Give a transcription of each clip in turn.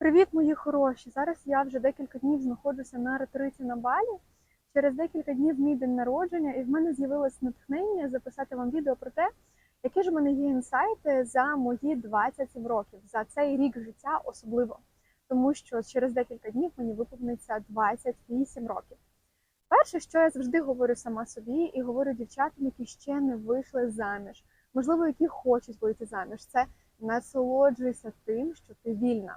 Привіт, мої хороші! Зараз я вже декілька днів знаходжуся на ретриті на Балі. Через декілька днів мій день народження, і в мене з'явилось натхнення записати вам відео про те, які ж у мене є інсайти за мої 27 років, за цей рік життя особливо. Тому що через декілька днів мені виповниться 28 років. Перше, що я завжди говорю сама собі, і говорю дівчатам, які ще не вийшли заміж, можливо, які хочуть вийти заміж, це насолоджуйся тим, що ти вільна.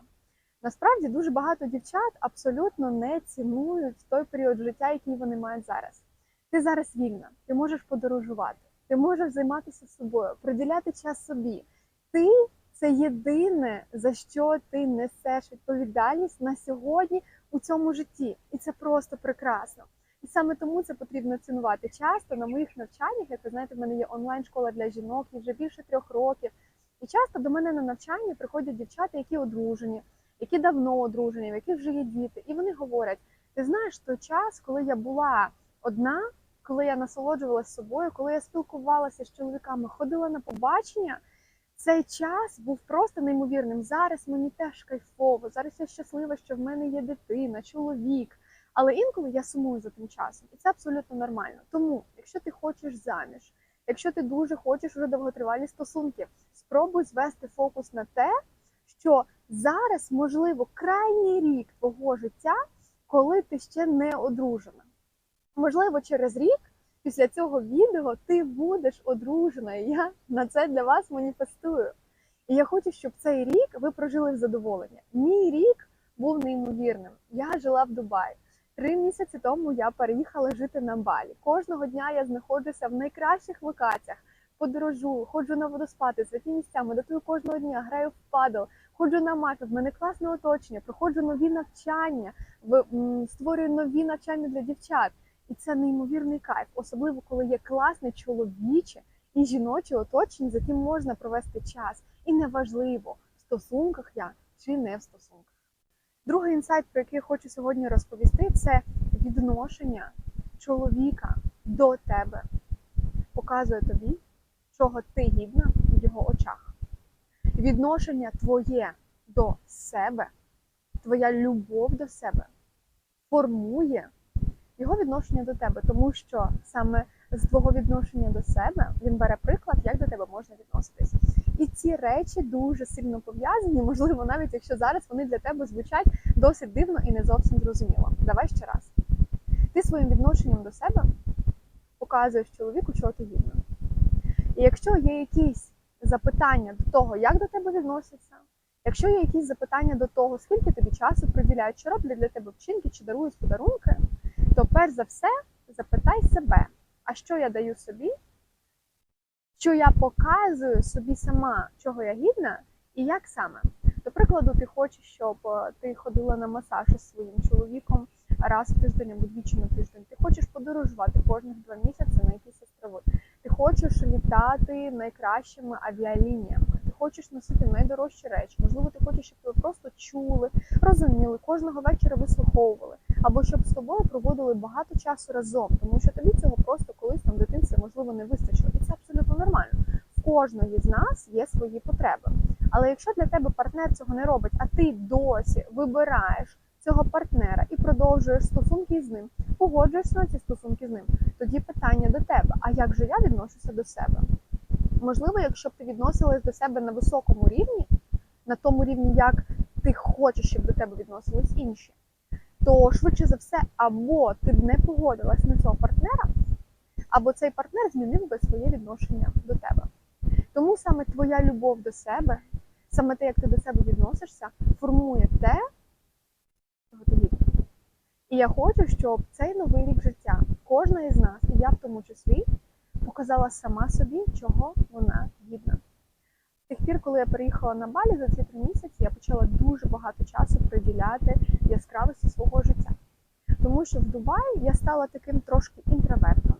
Насправді дуже багато дівчат абсолютно не цінують той період життя, який вони мають зараз. Ти зараз вільна, ти можеш подорожувати, ти можеш займатися собою, приділяти час собі. Ти це єдине, за що ти несеш відповідальність на сьогодні у цьому житті, і це просто прекрасно. І саме тому це потрібно цінувати. Часто на моїх навчаннях, як ви знаєте, в мене є онлайн-школа для жінок, і вже більше трьох років. І часто до мене на навчання приходять дівчата, які одружені які давно одружені, в яких вже є діти, і вони говорять: ти знаєш той час, коли я була одна, коли я насолоджувалася собою, коли я спілкувалася з чоловіками, ходила на побачення. Цей час був просто неймовірним. Зараз мені теж кайфово. Зараз я щаслива, що в мене є дитина, чоловік. Але інколи я сумую за тим часом, і це абсолютно нормально. Тому, якщо ти хочеш заміж, якщо ти дуже хочеш вже довготривалі стосунки, спробуй звести фокус на те, що зараз, можливо, крайній рік твого життя, коли ти ще не одружена. Можливо, через рік після цього відео ти будеш одружена. І я на це для вас маніфестую. І я хочу, щоб цей рік ви прожили в задоволення. Мій рік був неймовірним. Я жила в Дубаї. Три місяці тому я переїхала жити на Балі. Кожного дня я знаходжуся в найкращих локаціях, подорожую, ходжу на водоспади, святі місця, медитую кожного дня, граю в падл, ходжу на мафі, в мене класне оточення, проходжу нові навчання, створюю нові навчання для дівчат. І це неймовірний кайф, особливо коли є класне чоловіче і жіноче оточення, з яким можна провести час. І неважливо, в стосунках я чи не в стосунках. Другий інсайт, про який я хочу сьогодні розповісти, це відношення чоловіка до тебе. Показує тобі, чого ти гідна в його очах відношення твоє до себе, твоя любов до себе формує його відношення до тебе, тому що саме з твого відношення до себе він бере приклад, як до тебе можна відноситись. І ці речі дуже сильно пов'язані, можливо, навіть якщо зараз вони для тебе звучать досить дивно і не зовсім зрозуміло. Давай ще раз. Ти своїм відношенням до себе показуєш чоловіку, чого ти гідна. І якщо є якісь запитання до того, як до тебе відносяться, якщо є якісь запитання до того, скільки тобі часу приділяють, чи роблять для тебе вчинки, чи дарують подарунки, то перш за все запитай себе, а що я даю собі, що я показую собі сама, чого я гідна, і як саме. До прикладу, ти хочеш, щоб е, ти ходила на масаж із своїм чоловіком раз в тиждень або двічі на тиждень. Ти хочеш подорожувати кожних два місяці на якісь острови. Хочеш літати найкращими авіалініями. Ти хочеш носити найдорожчі речі. Можливо, ти хочеш, щоб тебе просто чули, розуміли, кожного вечора вислуховували, або щоб з тобою проводили багато часу разом, тому що тобі цього просто колись там в дитинстві можливо не вистачило, і це абсолютно нормально. В кожної з нас є свої потреби. Але якщо для тебе партнер цього не робить, а ти досі вибираєш цього партнера і продовжуєш стосунки з ним, погоджуєшся на ці стосунки з ним, тоді питання до тебе: а як же я відношуся до себе? Можливо, якщо б ти відносилась до себе на високому рівні, на тому рівні, як ти хочеш, щоб до тебе відносились інші, то швидше за все, або ти б не погодилась на цього партнера, або цей партнер змінив би своє відношення до тебе. Тому саме твоя любов до себе, саме те, як ти до себе відносишся, формує те, чого ти. І я хочу, щоб цей новий рік життя кожна із нас, і я в тому числі, показала сама собі, чого вона гідна. З тих пір, коли я переїхала на Балі за ці три місяці, я почала дуже багато часу приділяти яскравості свого життя. Тому що в Дубаї я стала таким трошки інтровертом.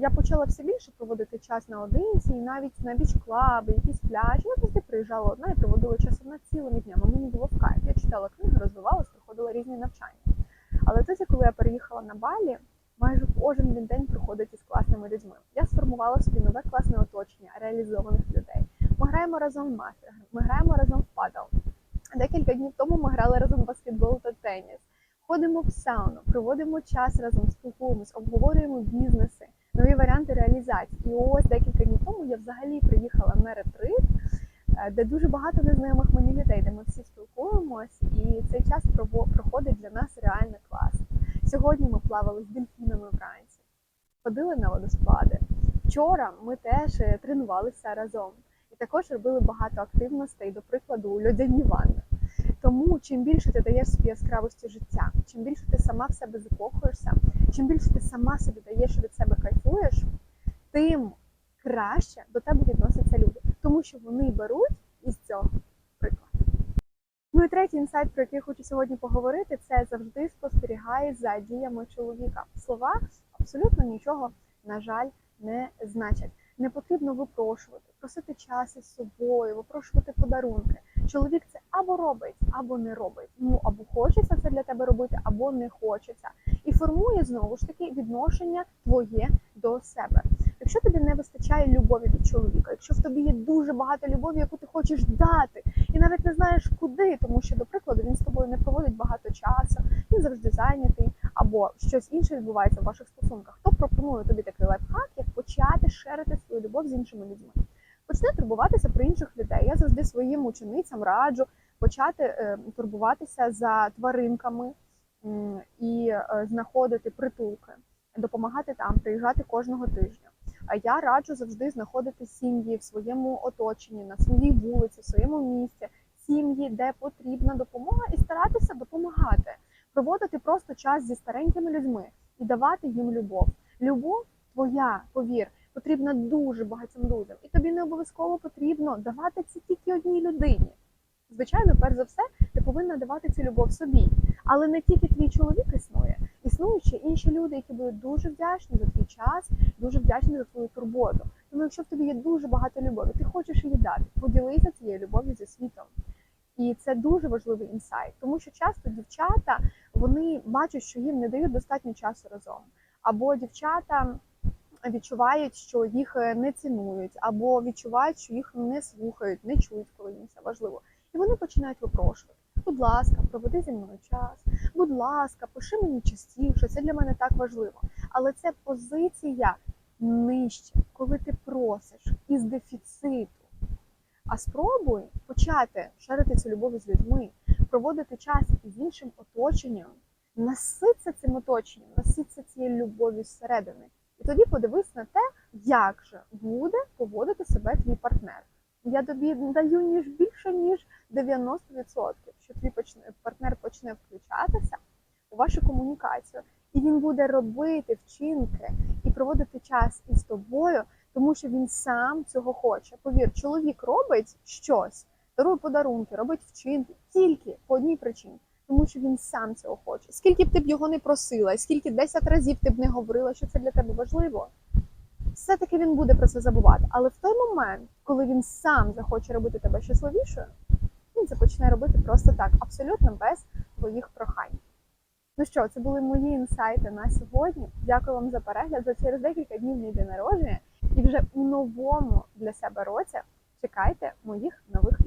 Я почала все більше проводити час наодинці, і навіть на біч-клаби, якісь пляжі. Я завжди приїжджала одна і проводила час одна цілими днями. Мені було в кайф. Я читала книги, розвивалась, проходила різні навчання. Але тоді, коли я переїхала на Балі, майже кожен день проходить із класними людьми. Я сформувала собі нове класне оточення реалізованих людей. Ми граємо разом в мафі, ми граємо разом в падал. декілька днів тому ми грали разом в баскетбол та теніс. Ходимо в сауну, проводимо час разом, спілкуємось, обговорюємо бізнеси, нові варіанти реалізації. І ось декілька днів тому я взагалі приїхала на ретрит, е, де дуже багато незнайомих мені людей, де ми всі спілкуємось, і цей час проходить для нас реально класно. Сьогодні ми плавали з дельфінами вранці, ходили на водоспади. Вчора ми теж е, тренувалися разом і також робили багато активностей, до прикладу, льодяні ванни. Тому чим більше ти даєш собі яскравості життя, чим більше ти сама в себе закохуєшся, чим більше ти сама собі даєш і від себе кайфуєш, тим краще до тебе відносяться люди, тому що вони беруть із цього. Ну і третій інсайт, про який хочу сьогодні поговорити, це завжди спостерігай за діями чоловіка. Слова абсолютно нічого, на жаль, не значать. Не потрібно випрошувати, просити час із собою, випрошувати подарунки. Чоловік це або робить, або не робить. Ну або хочеться це для тебе робити, або не хочеться. І формує знову ж таки відношення твоє до себе. Якщо тобі не вистачає любові від чоловіка, якщо в тобі є дуже багато любові, яку ти хочеш дати, і навіть не знаєш куди, тому що, до прикладу, він з тобою не проводить багато часу, він завжди зайнятий, або щось інше відбувається в ваших стосунках, то пропоную тобі такий лайфхак, як почати шерити свою любов з іншими людьми. Почни турбуватися про інших людей. Я завжди своїм ученицям раджу почати е, турбуватися за тваринками і е, знаходити притулки, допомагати там, приїжджати кожного тижня. А я раджу завжди знаходити сім'ї в своєму оточенні, на своїй вулиці, в своєму місті, сім'ї, де потрібна допомога, і старатися допомагати, проводити просто час зі старенькими людьми і давати їм любов. Любов твоя, повір, потрібна дуже багатьом людям, і тобі не обов'язково потрібно давати це тільки одній людині. Звичайно, перш за все, ти повинна давати цю любов собі, але не тільки твій чоловік існує, існують ще інші люди, які будуть дуже вдячні за твій час, дуже вдячні за твою турботу. Тому якщо в тобі є дуже багато любові, ти хочеш її дати, поділися цією любов'ю зі світом. І це дуже важливий інсайт, тому що часто дівчата вони бачать, що їм не дають достатньо часу разом, або дівчата відчувають, що їх е, не цінують, або відчувають, що їх не слухають, не чують, коли їм це важливо. І вони починають випрошувати. Будь ласка, проведи зі мною час. Будь ласка, пиши мені частіше, це для мене так важливо. Але це позиція нижче, коли ти просиш із дефіциту. А спробуй почати шарити цю любов з людьми, проводити час із іншим оточенням, наситися цим оточенням, наситися цією любов'ю зсередини. І тоді подивись на те, як же буде поводити себе твій партнер. Я тобі даю ніж більше, ніж 90%, що твій почне, партнер почне включатися у вашу комунікацію, і він буде робити вчинки і проводити час із тобою, тому що він сам цього хоче. Повір, чоловік робить щось, дарує подарунки, робить вчинки тільки по одній причині. Тому що він сам цього хоче. Скільки б ти б його не просила, скільки 10 разів ти б не говорила, що це для тебе важливо, все-таки він буде про це забувати. Але в той момент, коли він сам захоче робити тебе щасливішою, він це почне робити просто так, абсолютно без твоїх прохань. Ну що, це були мої інсайти на сьогодні. Дякую вам за перегляд. За через декілька днів мій день народження. І вже у новому для себе році чекайте моїх нових